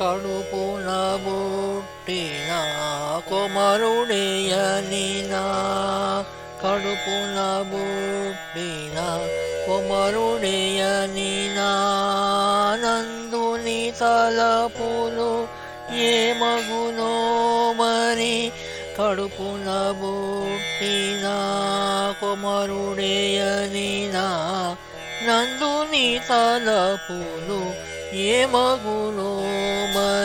కడుపున బుట్టిన కొమరుడేయనినా. కడుపున బుట్టిన కొమరుడేయనినా. నందుని తలపులు ఏ మగునో మరి. కడుపున బుట్టిన కొమరుడేయనినా. నందుని తలపులు ఏ మగునో